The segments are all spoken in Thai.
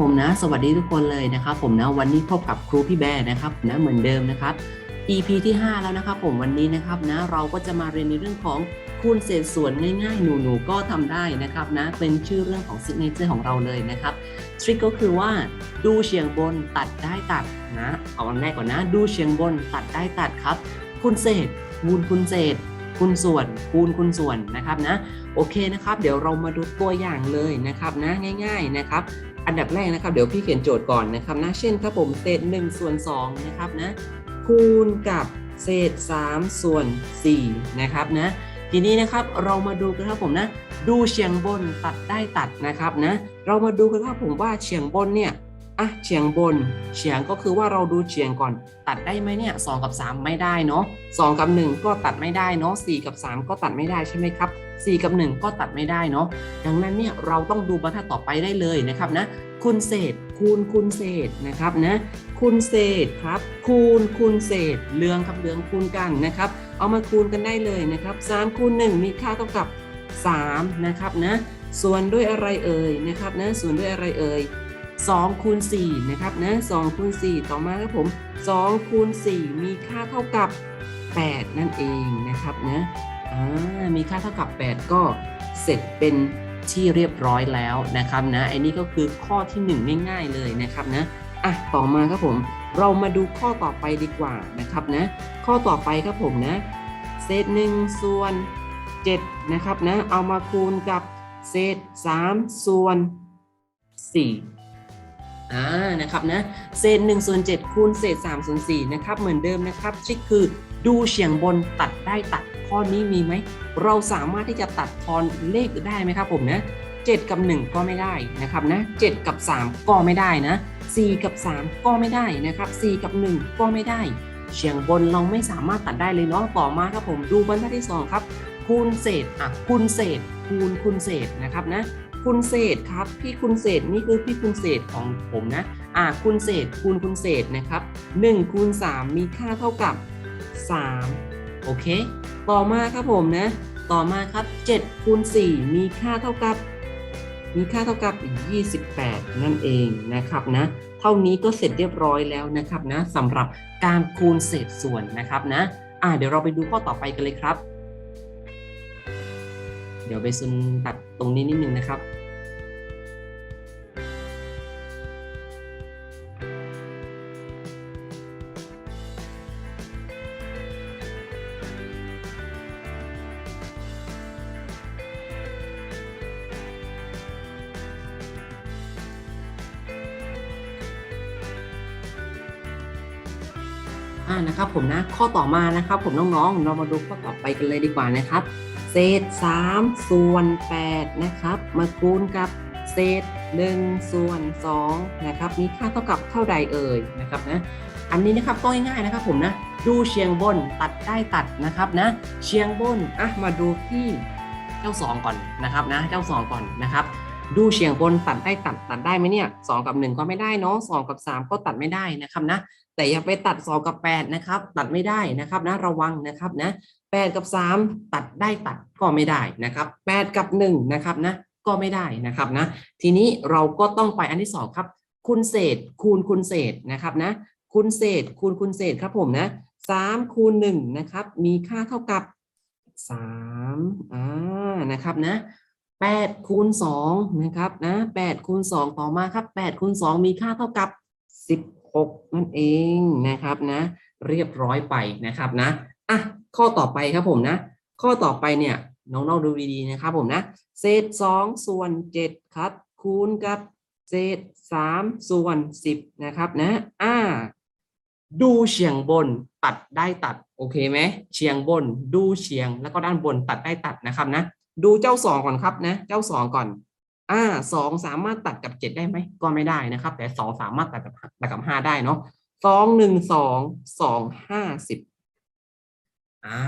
ผมนะ สวัสดีทุกคนเลยนะครับ ผมนะวันนี้พบกับครูพี่แบร์นะครับนะเหมือนเดิมนะครับ EP ที่ 5 แล้วนะครับ ผมวันนี้นะครับนะเราก็จะมาเรียนในเรื่องของคูณเศษส่วนง่ายๆ หนูๆก็ทำได้นะครับนะเป็นชื่อเรื่องของ signature ของเราเลยนะครับทริคก็คือว่าดูเฉียงบนตัดได้ตัดนะเอาอันแรกก่อนนะ ดูเฉียงบนตัดได้ตัดครับ คูณเศษคูณคูณเศษคูณส่วนคูณคูณส่วนนะครับนะโอเคนะครับ เดี๋ยวเรามาดูตัวอย่างเลยนะครับนะง่าย ๆนะครับ อันดับแรกนะครับ เดี๋ยวพี่เขียนโจทย์ก่อนนะครับนะ เช่นครับผมเศษ1ส่วน2นะครับนะ คูณกับเศษ3ส่วน4นะครับนะ ทีนี้นะครับเรามาดูกันครับผมนะ ดูเฉียงบนตัดได้ตัดนะครับนะ เรามาดูกันครับผมว่าเฉียงบนเนี่ย อะเฉียงบน เฉียงก็คือว่าเราดูเฉียงก่อน ตัดได้ไหมเนี่ยสกับ 3 ไม่ได้เนาะ2กับ 1 ก็ตัดไม่ได้เนาะ4กับ 3 ก็ตัดไม่ได้ใช่ไหมครับ 4 กับ 1 ก็ตัดไม่ได้เนาะดังนั้นเนี่ยเราต้องดูบรรทัดต่อไปได้เลยนะครับนะคูณเศษ คูณคูณเศษนะครับนะคูณเศษครับ คูณคูณเศษเรืองกับเรืองคูณกันนะครับ เอามาคูณกันได้เลยนะครับ3คูณ1มีค่าเท่ากับ 3 นะครับนะส่วนด้วยอะไรเอ่ยนะครับนะส่วนด้วยอะไรเอ่ย 2คูณ4นะครับนะ2คูณ4ต่อมาครับผม2คูณ4มีค่าเท่ากับ 8 นั่นเองนะครับนะอ่ามีค่าเท่ากับ 8 ก็เสร็จเป็นที่เรียบร้อยแล้วนะครับนะไอ้นี่ก็คือข้อที่ 1 ง่าย ๆเลยนะครับนะอะต่อมาครับผมเรามาดูข้อต่อไปดีกว่านะครับนะข้อต่อไปครับผมนะเศษ1ส่วน7นะครับนะเอามาคูณกับเศษ3ส่วน4 อ่านะครับนะเศษ1ส่วน7คูณเศษ3ส่วน4นะครับเหมือนเดิมนะครับทริคคือดูเฉียงบนตัดได้ตัดข้อนี้มีไหม เราสามารถที่จะตัดทอนเลขได้ไหมครับผมนะ7กับ 1 ก็ไม่ได้นะครับนะ7กับ 3 ก็ไม่ได้นะ 4 กับ 3 ก็ไม่ได้นะครับ 4 กับ 1 ก็ไม่ได้ เฉียงบนเราไม่สามารถตัดได้เลยเนาะต่อมาครับผมดูบรรทัดที่ 2 ครับ คูณเศษอะคูณเศษ คูณคูณเศษนะครับนะ คูณเศษครับ พี่คูณเศษนี่คือพี่คูณเศษของผมนะ อะคูณเศษคูณคูณเศษนะครับ1คูณ3มีค่าเท่ากับ 3 โอเค ต่อมาครับผมนะ ต่อมาครับ7คูณ4มีค่าเท่ากับ มีค่าเท่ากับ 28 นั่นเองนะครับนะ เท่านี้ก็เสร็จเรียบร้อยแล้วนะครับนะสำหรับการคูณเศษส่วนนะครับนะ อ่าเดี๋ยวเราไปดูข้อต่อไปกันเลยครับ เดี๋ยวเบซุนตัดตรงนี้นิดนึงนะครับ อ่านะครับผมนะข้อต่อมานะครับ ผมน้องๆ เรามาดูข้อต่อไปกันเลยดีกว่านะครับ เศษ 3 ส่วน 8 นะครับ มาคูณกับเศษ 1 ส่วน 2 นะครับ มีค่าเท่ากับเท่าใดเอ่ยนะครับนะอันนี้นะครับก็ง่ายๆนะครับผมนะ ดูเชียงบนตัดได้ตัดนะครับนะ เชียงบนอะมาดูที่เจ้า 2 ก่อนนะครับนะเจ้า 2 ก่อนนะครับ ดูเฉียงบนตัดได้ตัดตัดได้ไหมเนี่ย2กับ 1 ก็ไม่ได้เนาะ2กับ 3 ก็ตัดไม่ได้นะครับนะแต่อย่าไปตัด 2 กับ 8 นะครับ ตัดไม่ได้นะครับนะระวังนะครับนะ 8กับ3ตัดได้ตัดก็ไม่ได้นะครับ8กับ1นะครับนะก็ไม่ได้นะครับนะทีนี้เราก็ต้องไปอันที่2ครับคูณเศษคูณคูณเศษนะครับนะคูณเศษคูณคูณเศษครับผมนะ3คูณ1นะครับ มีค่าเท่ากับ3อ่านะครับนะ8คูณ2นะครับนะ8คูณ2ต่อมาครับ8คูณ2มีค่าเท่ากับ16นั่นเองนะครับนะ เรียบร้อยไปนะครับนะอะ ข้อต่อไปครับผมนะ ข้อต่อไปเนี่ยน้องๆดูดีๆนะครับผมนะเศษ2ส่วน7ครับ คูณกับเศษ3ส่วน10นะครับนะอ่าดูเฉียงบนตัดได้ตัดโอเคไหมเฉียงบนดูเฉียงแล้วก็ด้านบนตัดได้ตัดนะครับนะ ดูเจ้าสองก่อนครับนะ เจ้าสองก่อนอ่าสองสามารถตัดกับเจ็ดได้ไหมก็ไม่ได้นะครับ แต่สองสามารถตัดกับตัดกับห้าได้เนาะสองหนึ่งสองสองห้าสิบ อ่า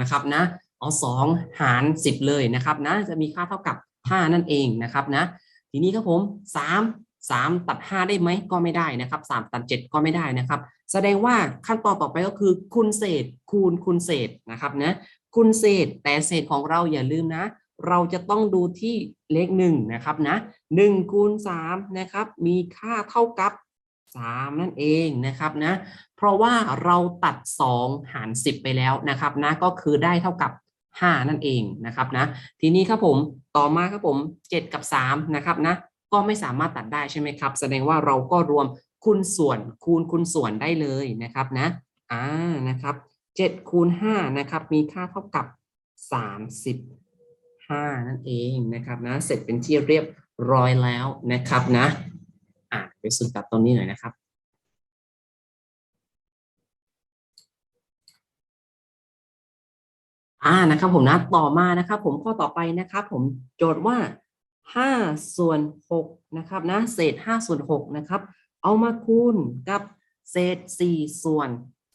นะครับนะเอาสองหารสิบเลยนะครับนะจะมีค่าเท่ากับห้านั่นเองนะครับนะทีนี้ครับผมสามสามตัดห้าได้ไหมก็ไม่ได้นะครับสามตัดเจ็ดก็ไม่ได้นะครับ แสดงว่าขั้นตอนต่อไปก็คือคูณเศษคูณคูณเศษนะครับนะคูณเศษแต่เศษของเราอย่าลืมนะ เราจะต้องดูที่เลขหนึ่งนะครับนะหนึ่งคูณสามนะครับมีค่าเท่ากับ สามนั่นเองนะครับนะเพราะว่าเราตัดสองหารสิบไปแล้วนะครับนะก็คือได้เท่ากับห้านั่นเองนะครับนะทีนี้ครับผมต่อมาครับผมเจ็ดกับสามนะครับนะก็ไม่สามารถตัดได้ใช่ไหมครับ แสดงว่าเราก็รวมคูณส่วนคูณคูณส่วนได้เลยนะครับนะอ่านะครับเจ็ดคูณห้านะครับมีค่าเท่ากับสามสิบห้านั่นเองนะครับนะเสร็จเป็นที่เรียบร้อยแล้วนะครับนะ ไปสุดตัดตรงนี้หน่อยนะครับอ่านะครับ ผมนะต่อมานะครับ ผมข้อต่อไปนะครับ ผมโจทย์ว่าห้าส่วนหกนะครับนะเศษห้าส่วนหกนะครับ เอามาคูณกับเศษสี่ส่วน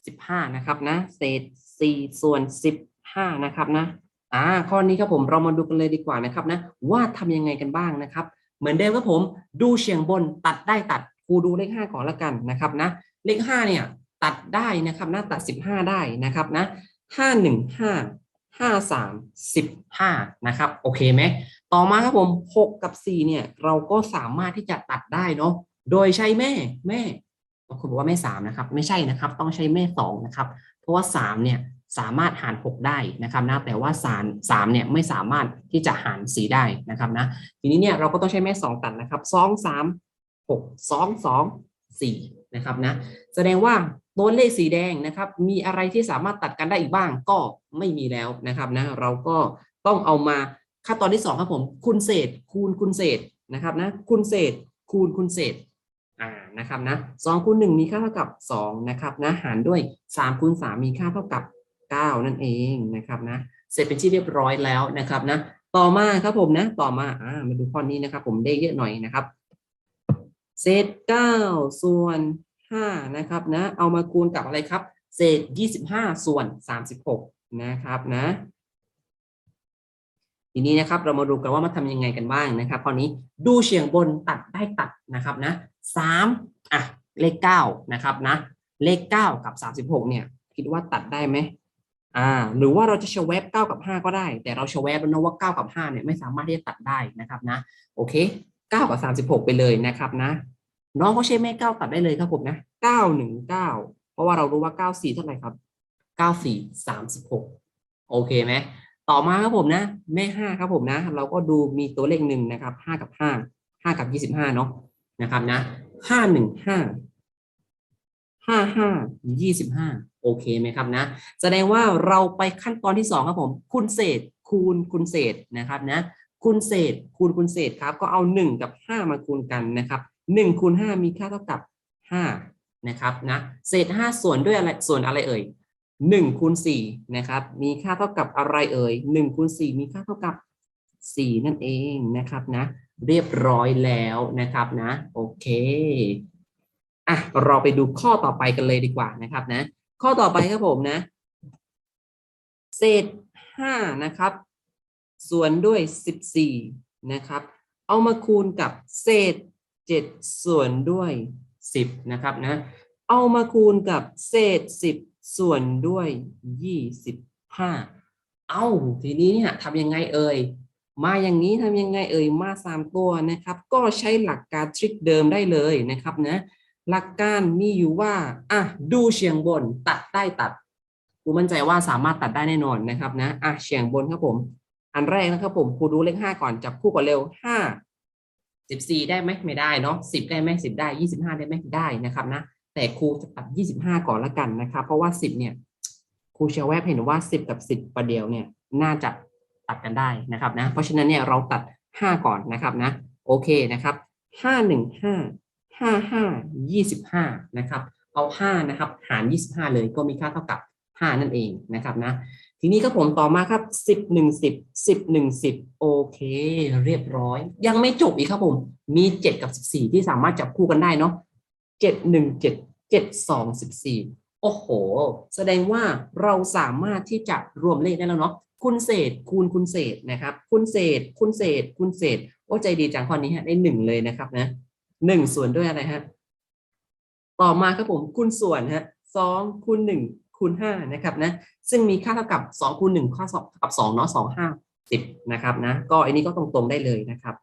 สิบห้านะครับนะ เศษสี่ส่วนสิบห้านะครับนะอ่าข้อนี้ครับผมเรามาดูกันเลยดีกว่านะครับนะว่าทำยังไงกันบ้างนะครับ เหมือนเดิมครับผม ดูเฉียงบนตัดได้ตัดครูดูเลขห้าก่อนละกันนะครับนะเลขห้าเนี่ยตัดได้นะครับนะตัดสิบห้าได้นะครับนะห้าหนึ่งห้าห้าสามสิบห้านะครับโอเคไหมต่อมาครับผมหกกับสี่เนี่ยเราก็สามารถที่จะตัดได้เนาะโดยใช้แม่แม่บางคนบอกว่าแม่สามนะครับ ไม่ใช่นะครับ ต้องใช้แม่สองนะครับ เพราะว่าสามเนี่ย สามารถหารหกได้นะครับนะแต่ว่าสามสเนี่ยไม่สามารถที่จะหารสี่ได้นะครับนะทีนี้เนี่ยเราก็ต้องใช้แม่สองตัดนะครับสองสามหกสองสองสี่นะครับนะแสดงว่าตัวเลขสีแดงนะครับ มีอะไรที่สามารถตัดกันได้อีกบ้างก็ไม่มีแล้วนะครับนะเราก็ต้องเอามาขั้นตอนที่สองครับผมคูณเศษ คูณคูณเศษนะครับนะคูณเศษ คูณคูณเศษอ่านะครับนะสองคูณหนึ่งมีค่าเท่ากับสองนะครับนะหารด้วยสามคูณสามมีค่าเท่ากับ เก้านั่นเองนะครับนะเสร็จเป็นที่เรียบร้อยแล้วนะครับนะต่อมาครับผมนะต่อมาอ่ามาดูข้อนี้นะครับ ผมได้เยอะหน่อยนะครับเศษเก้าส่วนห้านะครับนะเอามาคูณกับอะไรครับ เศษยี่สิบห้าส่วนสามสิบหกนะครับนะทีนี้นะครับเรามาดูกันว่ามาทำยังไงกันบ้างนะครับข้อนี้ดูเฉียงบนตัดได้ตัดนะครับนะสามอะเลขเก้านะครับนะเลขเก้ากับสามสิบหกเนี่ยคิดว่าตัดได้ไหม อ่าหรือว่าเราจะเชเวบ9กับ 5 ก็ได้ แต่เราชเวฟแล้วนะว่า 9 กับ 5 เนี่ยไม่สามารถที่จะตัดได้นะครับนะ โอเค 9 กับ 36 ไปเลยนะครับนะ น้องก็ใช้แม่9ตัดได้เลยครับผมนะ 9 1 9 เพราะว่าเรารู้ว่า 94 เท่าไหร่ครับ 94 36 โอเคไหมต่อมาครับผมนะ แม่ 5 ครับผมนะ เราก็ดูมีตัวเลขหนึ่งนะครับ 5 กับ 5 5 กับ 25 เนาะนะครับนะ 5 1 5 5 5 25 โอเคไหมครับนะ แสดงว่าเราไปขั้นตอนที่สองครับผมคูณเศษคูณคูณเศษนะครับนะคูณเศษคูณคูณเศษครับ ก็เอาหนึ่งกับห้ามาคูณกันนะครับหนึ่งคูณห้ามีค่าเท่ากับห้านะครับนะ เศษห้าส่วนด้วยอะไรส่วนอะไรเอ่ยหนึ่งคูณสี่นะครับ มีค่าเท่ากับอะไรเอ่ยหนึ่งคูณสี่มีค่าเท่ากับสี่นั่นเองนะครับนะ เรียบร้อยแล้วนะครับนะ โอเคอะเราไปดูข้อต่อไปกันเลยดีกว่านะครับนะ ข้อต่อไปครับผมนะ เศษห้านะครับ ส่วนด้วยสิบสี่นะครับ เอามาคูณกับเศษเจ็ดส่วนด้วยสิบนะครับนะ เอามาคูณกับเศษสิบส่วนด้วยยี่สิบห้าเอ้าทีนี้เนี่ยทำยังไงเอ่ยมาอย่างนี้ทำยังไงเอ่ยมาสามตัวนะครับ ก็ใช้หลักการทริคเดิมได้เลยนะครับนะ หลักการมีอยู่ว่าอะดูเฉียงบนตัดได้ตัดกูมั่นใจว่าสามารถตัดได้แน่นอนนะครับนะอะเฉียงบนครับผม อันแรกนะครับผมครูดูเลขห้าก่อนจับคู่ก่อนเร็วห้าสิบสี่ได้ไหมไม่ได้เนาะสิบได้ไหมสิบได้ยี่สิบห้าได้ไหมได้นะครับนะแต่ครูจะตัดยี่สิบห้าก่อนละกันนะครับ เพราะว่าสิบเนี่ยครูเชื่อแวบเห็นว่าสิบกับสิบประเดียวเนี่ยน่าจะตัดกันได้นะครับนะเพราะฉะนั้นเนี่ยเราตัดห้าก่อนนะครับนะโอเคนะครับห้าหนึ่งห้า ห้าห้ายี่สิบห้านะครับ เอาห้านะครับ หารยี่สิบห้าเลยก็มีค่าเท่ากับห้านั่นเองนะครับนะ ทีนี้ก็ผมต่อมาครับสิบหนึ่งสิบสิบหนึ่งสิบโอเค เรียบร้อย ยังไม่จบอีกครับผม มีเจ็ดกับสิบสี่ที่สามารถจับคู่กันได้เนาะเจ็ดหนึ่งเจ็ดเจ็ดสองสิบสี่โอ้โห แสดงว่าเราสามารถที่จะรวมเลขได้แล้วเนาะคูณเศษคูณคูณเศษนะครับคูณเศษคูณเศษคูณเศษ โอ้ใจดีจังข้อนี้ฮะได้หนึ่งเลยนะครับนะ หนึ่งส่วนด้วยอะไรฮะต่อมาครับผมคูณส่วนฮะสองคูณหนึ่งคูณห้านะครับนะซึ่งมีค่าเท่ากับ2คูณ1ค่าสองกับ2เนาะ2 5สิบนะครับนะก็อันนี้ก็ตรงๆได้เลยนะครับ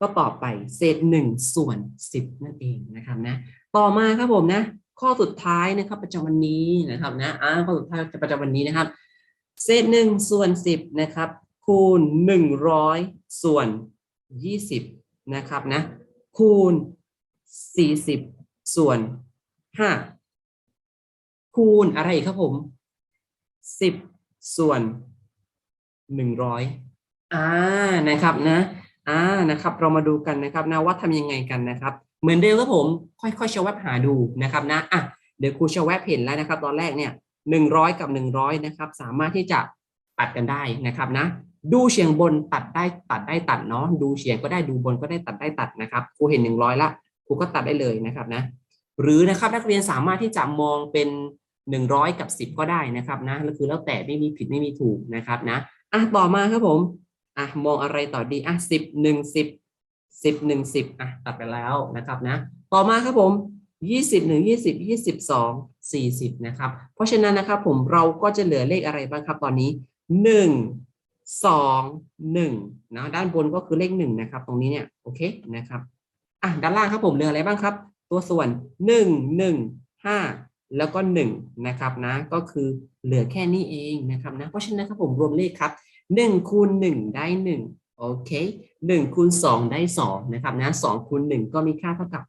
ก็ต่อไปเศษหนึ่งส่วนสิบนั่นเองนะครับนะต่อมาครับผมนะ ข้อสุดท้ายนะครับประจำวันนี้นะครับนะอ่าข้อสุดท้ายประจำวันนี้นะครับ เศษหนึ่งส่วนสิบนะครับ คูณหนึ่งร้อยส่วนยี่สิบนะครับนะ คูณสี่สิบส่วนห้าคูณอะไรอีกครับผมสิบส่วนหนึ่งร้อยอ่านะครับนะอ่านะครับ เรามาดูกันนะครับนะว่าทำยังไงกันนะครับ เหมือนเดิมครับผม ค่อยๆชวแวบหาดูนะครับนะอะเดี๋ยวครูชวแวบเห็นแล้วนะครับ ตอนแรกเนี่ยหนึ่งร้อยกับหนึ่งร้อยนะครับ สามารถที่จะตัดกันได้นะครับนะ ดูเฉียงบนตัดได้ตัดได้ตัดเนาะดูเฉียงก็ได้ดูบนก็ได้ตัดได้ตัดนะครับครูเห็นหนึ่งร้อยละครูก็ตัดได้เลยนะครับนะหรือนะครับนักเรียนสามารถที่จะมองเป็นหนึ่งร้อยกับสิบก็ได้นะครับนะแล้วคือแล้วแต่ไม่มีผิดไม่มีถูกนะครับนะอะต่อมาครับผมอะมองอะไรต่อดีอะสิบหนึ่งสิบสิบหนึ่งสิบอะตัดไปแล้วนะครับนะต่อมาครับผมยี่สิบหนึ่งยี่สิบยี่สิบสองสี่สิบนะครับเพราะฉะนั้นนะครับผมเราก็จะเหลือเลขอะไรบ้างครับตอนนี้หนึ่ง สองหนึ่งนะด้านบนก็คือเลขหนึ่งนะครับ ตรงนี้เนี่ยโอเคนะครับอะด้านล่างครับผมเหลืออะไรบ้างครับ ตัวส่วนหนึ่งหนึ่งห้าแล้วก็หนึ่งนะครับนะก็คือเหลือแค่นี้เองนะครับนะเพราะฉะนั้นครับผมรวมเลขครับหนึ่งคูณหนึ่งได้หนึ่งโอเคหนึ่งคูณสองได้สองนะครับนะสองคูณหนึ่งก็มีค่าเท่ากับ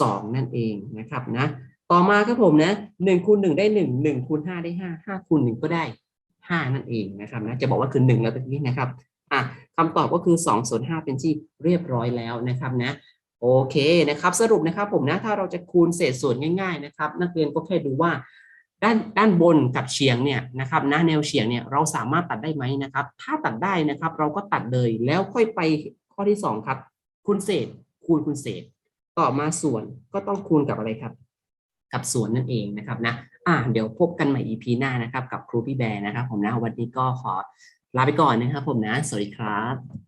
สองนั่นเองนะครับนะต่อมาครับผมนะหนึ่งคูณหนึ่งได้หนึ่งหนึ่งคูณห้าได้ห้าห้าคูณหนึ่งก็ได้ ห้านั่นเองนะครับนะจะบอกว่าคือหนึ่งแล้วตรงนี้นะครับอะคำตอบก็คือสองส่วนห้าเป็นที่เรียบร้อยแล้วนะครับนะโอเคนะครับ สรุปนะครับผมนะถ้าเราจะคูณเศษส่วนง่าย ๆนะครับ นักเรียนก็แค่ดูว่าด้านด้านบนกับเฉียงเนี่ยนะครับนะแนวเฉียงเนี่ยเราสามารถตัดได้ไหมนะครับ ถ้าตัดได้นะครับ เราก็ตัดเลยแล้วค่อยไปข้อที่สองครับ คูณเศษ คูณคูณเศษ ต่อมาส่วนก็ต้องคูณกับอะไรครับ กับสวนนั่นเองนะครับนะอ่าเดี๋ยวพบกันใหม่ EP หน้านะครับ กับครูพี่แบร์นะครับ ผมนะวันนี้ก็ขอลาไปก่อนนะครับ ผมนะ สวัสดีครับ